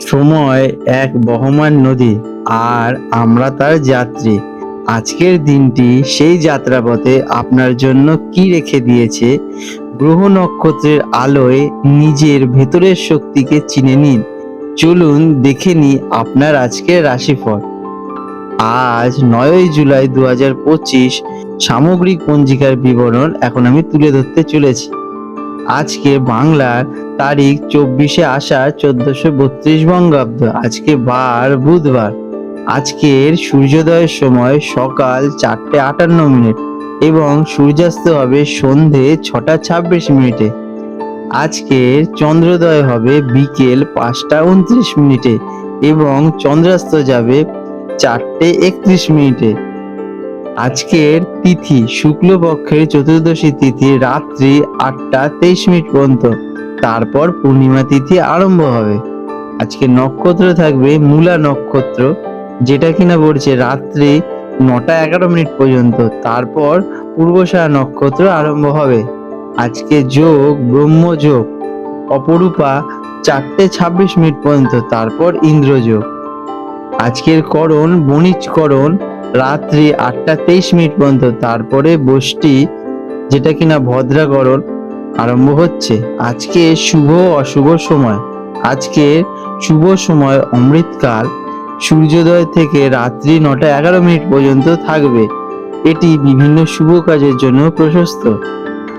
সময় এক বহমান নদী আর আমরা তার যাত্রী। আজকের দিনটি সেই যাত্রাপথে আপনার জন্য কি রেখে দিয়েছে? গ্রহ নক্ষত্রের আলোয় নিজের ভেতরের শক্তিকে চিনে নিন। চলুন দেখে নি আপনার আজকের রাশিফল। আজ নয়ই জুলাই দু হাজার পঁচিশ, সামগ্রিক পঞ্জিকার বিবরণ এখন আমি তুলে ধরতে চলেছি। আজকে বাংলার তারিখ চব্বিশে আষাঢ় চোদ্দশো বত্রিশ বঙ্গাব্দ। আজকে বার বুধবার। আজকের সূর্যোদয়ের সময় সকাল চারটে আটান্ন মিনিট এবং সূর্যাস্ত হবে সন্ধে ছটা ছাব্বিশ মিনিটে। আজকের চন্দ্রোদয় হবে বিকেল পাঁচটা উনত্রিশ মিনিটে এবং চন্দ্রাস্ত যাবে চারটে একত্রিশ মিনিটে। আজকের তিথি শুক্লপক্ষের চতুর্দশী তিথি রাত্রি আটটা তেইশ মিনিট পর্যন্ত। তারপর পূর্ণিমা তিথি আরম্ভ হবে। আজকে নক্ষত্র থাকবে মূলা নক্ষত্র, যেটা কিনা পড়ছে রাত্রি নটা এগারো মিনিট পর্যন্ত। তারপর পূর্বশায়া নক্ষত্র আরম্ভ হবে। আজকে যোগ ব্রহ্মযোগ অপরূপা চারটে ছাব্বিশ মিনিট পর্যন্ত। তারপর ইন্দ্রযোগ আজকের করণ বণিজকরণ রাত্রি আটটা তেইশ মিনিট পর্যন্ত। তারপরে বষ্টি, যেটা কিনা ভদ্রাকরণ আরম্ভ হচ্ছে। আজকে শুভ অশুভ সময়। আজকে শুভ সময় অমৃতকাল। সূর্যোদয় থেকে রাত্রি নটা এগারো মিনিট পর্যন্ত থাকবে। এটি বিভিন্ন শুভ কাজের জন্য প্রশস্ত।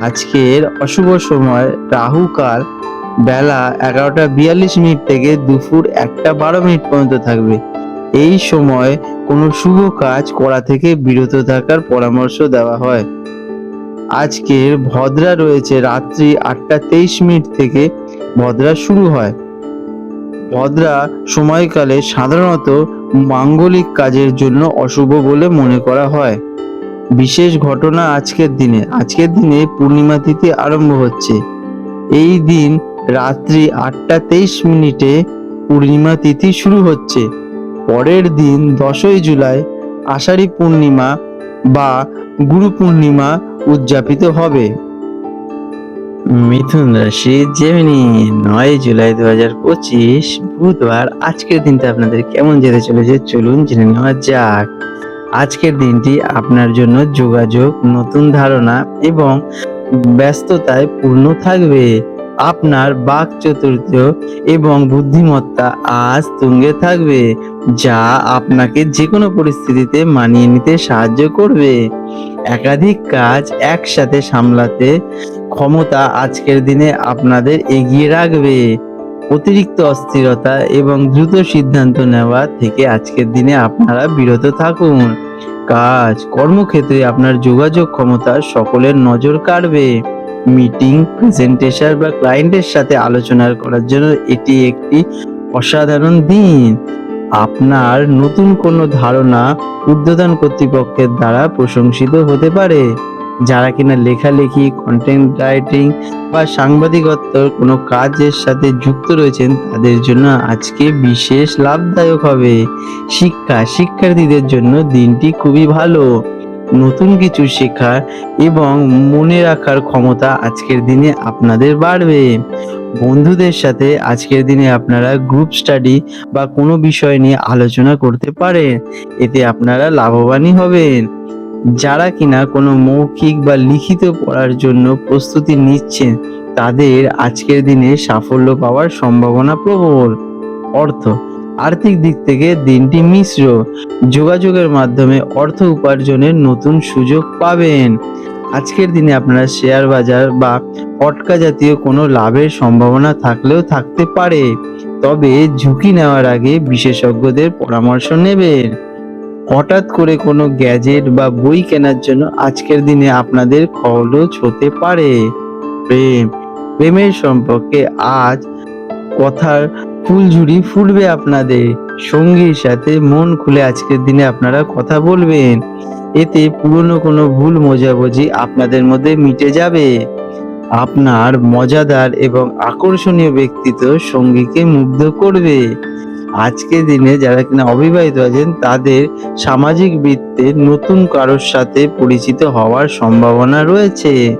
আজকের অশুভ সময় রাহুকাল। বেলা এগারোটা বিয়াল্লিশ মিনিট থেকে দুপুর একটা বারো মিনিট পর্যন্ত থাকবে। এই সময় কোনো শুভ কাজ করা থেকে বিরত থাকার পরামর্শ দেওয়া হয়। আজকের ভদ্রা রয়েছে রাত্রি আটটা তেইশ মিনিট থেকে ভদ্রা শুরু হয়। ভদ্রা সময়কালে সাধারণত মাঙ্গলিক কাজের জন্য অশুভ বলে মনে করা হয়। বিশেষ ঘটনা আজকের দিনে। আজকের দিনে পূর্ণিমা তিথি আরম্ভ হচ্ছে। এই দিন রাত্রি আটটা তেইশ মিনিটে পূর্ণিমা তিথি শুরু হচ্ছে। পরের দিন দশই জুলাই আষাঢ়ী পূর্ণিমা বা গুরু পূর্ণিমা উদযাপিত হবে। মিথুন রাশি জেমিনি নয় জুলাই দু হাজার পঁচিশ, বুধবার। আজকের দিনটা আপনাদের কেমন যেতে চলেছে চলুন জেনে নেওয়া যাক। আজকের দিনটি আপনার জন্য যোগাযোগ, নতুন ধারণা এবং ব্যস্ততায় পূর্ণ থাকবে। আপনার বাক চতুর্থ এবং বুদ্ধিমত্তা আজ তুঙ্গে থাকবে, যা আপনাকে যে কোনো পরিস্থিতিতে মানিয়ে নিতে সাহায্য করবে। একাধিক কাজ একসাথে সামলাতে ক্ষমতা আজকের দিনে আপনাদের এগিয়ে রাখবে। অতিরিক্ত অস্থিরতা এবং দ্রুত সিদ্ধান্ত নেওয়া থেকে আজকের দিনে আপনারা বিরত থাকুন। কাজ, কর্মক্ষেত্রে আপনার যোগাযোগ ক্ষমতা সকলের নজর কাড়বে। মিটিং প্রেজেন্টেশন বা ক্লায়েন্টের সাথে আলোচনা করার জন্য এটি একটি অসাধারণ দিন। আপনার নতুন কোনো ধারণা উদ্বোধন কর্তৃপক্ষের দ্বারা প্রশংসিত হতে পারে। যারা কিনা লেখালেখি কন্টেন্ট রাইটিং বা সাংবাদিকত্বর কোনো কাজের সাথে যুক্ত রয়েছেন, তাদের জন্য আজকে বিশেষ লাভদায়ক হবে। শিক্ষা, শিক্ষার্থীদের জন্য দিনটি খুবই ভালো। নতুন কিছু শেখার এবং মনে রাখার ক্ষমতা আজকের দিনে আপনাদের বাড়বে। বন্ধুদের সাথে আজকের দিনে আপনারা গ্রুপ স্টাডি বা কোনো বিষয় নিয়ে আলোচনা করতে পারেন, এতে আপনারা লাভবানই হবেন। যারা কিনা কোনো মৌখিক বা লিখিত পড়ার জন্য প্রস্তুতি নিচ্ছেন, তাদের আজকের দিনে সাফল্য পাওয়ার সম্ভাবনা প্রবল। অর্থ আর্থিক দিক থেকে দিনটি মিশ্র। যোগাযোগের মাধ্যমে অর্থ উপার্জনের নতুন সুযোগ পাবেন। আজকের দিনে আপনারা শেয়ার বাজার বা পটকা জাতীয় কোনো লাভের সম্ভাবনা থাকলেও থাকতে পারে। তবে ঝুঁকি নেওয়ার আগে বিশেষজ্ঞদের পরামর্শ নেবেন। হঠাৎ করে কোনো গ্যাজেট বা বই কেনার জন্য আজকের দিনে আপনাদের খরচ হতে পারে। প্রেম, প্রেমের সম্পর্কে আজ কথার ফুলঝুরি ফুটবে আপনাদের। সঙ্গীর সাথে মন খুলে আজকের দিনে আপনারা কথা বলবেন। এতে পুরনো কোনো ভুল বোঝাবুঝি আপনাদের মধ্যে মিটে যাবে। আপনার মজাদার এবং আকর্ষণীয় ব্যক্তিত্ব সঙ্গীকে মুগ্ধ করবে। আজকের দিনে যারা কিনা অবিবাহিত আছেন, তাদের সামাজিক বৃত্তে নতুন কারোর সাথে পরিচিত হওয়ার সম্ভাবনা রয়েছে।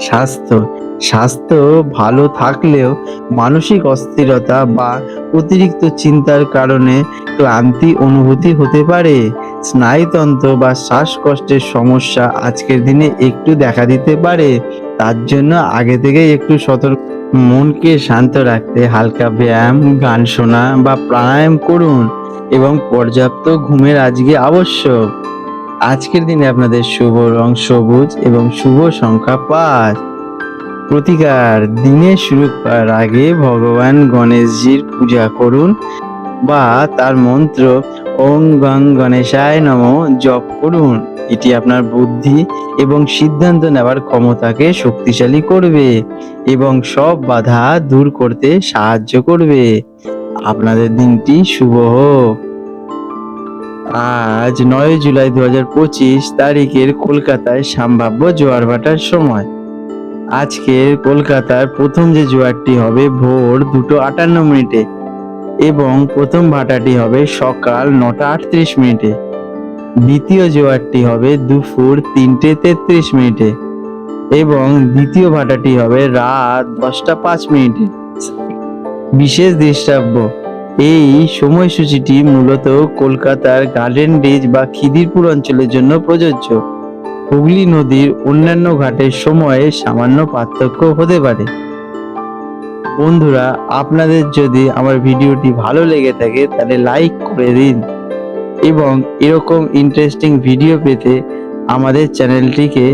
স্বাস্থ্য স্বাস্থ্য ভালো থাকলেও মানসিক অস্থিরতা বা অতিরিক্ত চিন্তার কারণে ক্লান্তি অনুভূতি হতে পারে। স্নায়ুতন্ত্র বা শ্বাসকষ্টের সমস্যা আজকের দিনে একটু দেখা দিতে পারে। তার জন্য আগে থেকে একটু সতর্ক মনকে শান্ত রাখতে হালকা ব্যায়াম, গান শোনা বা প্রাণায়াম করুন এবং পর্যাপ্ত ঘুমের আজকে আবশ্যক। আজকের দিনে আপনাদের শুভ রং সবুজ এবং শুভ সংখ্যা পাঁচ। প্রতিকার। দিনে শুরু করার আগে ভগবান গণেশজির পূজা করুন বা তার মন্ত্র ওং গং গণেশায় নম জপ করুন। এটি আপনার বুদ্ধি এবং সিদ্ধান্ত নেওয়ার ক্ষমতাকে শক্তিশালী করবে এবং সব বাধা দূর করতে সাহায্য করবে। আপনাদের দিনটি শুভ হোক। আজ নয় জুলাই দু হাজার পঁচিশ তারিখের কলকাতায় সম্ভাব্য জোয়ার ভাটার সময়। আজকের কলকাতার প্রথম যে জোয়ারটি হবে ভোর দুটো আটান্ন মিনিটে এবং প্রথম ভাটাটি হবে সকাল নটা আটত্রিশ মিনিটে। দ্বিতীয় জোয়ারটি হবে দুপুর তিনটে তেত্রিশ মিনিটে এবং দ্বিতীয় ভাটাটি হবে রাত দশটা পাঁচ মিনিটে। বিশেষ দৃষ্টাব্য এই সময়সূচিটি মূলত কলকাতার গার্ডেন রিজ বা খিদিরপুর অঞ্চলের জন্য প্রযোজ্য। হুগলি নদীর অন্যান্য ঘাটের সময়ে সামান্য পার্থক্য হতে পারে। বন্ধুরা, আপনাদের যদি আমার ভিডিওটি ভালো লেগে থাকে, তাহলে লাইক করে দিন এবং এরকম ইন্টারেস্টিং ভিডিও পেতে আমাদের চ্যানেলটিকে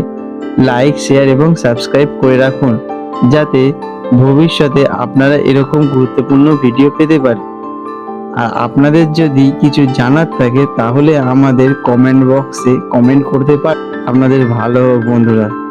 লাইক শেয়ার এবং সাবস্ক্রাইব করে রাখুন, যাতে ভবিষ্যতে আপনারা এরকম গুরুত্বপূর্ণ ভিডিও পেতে পারেন। আর আপনাদের যদি কিছু জানার থাকে, তাহলে আমাদের কমেন্ট বক্সে কমেন্ট করতে পারেন আপনাদের ভালো বন্ধুরা।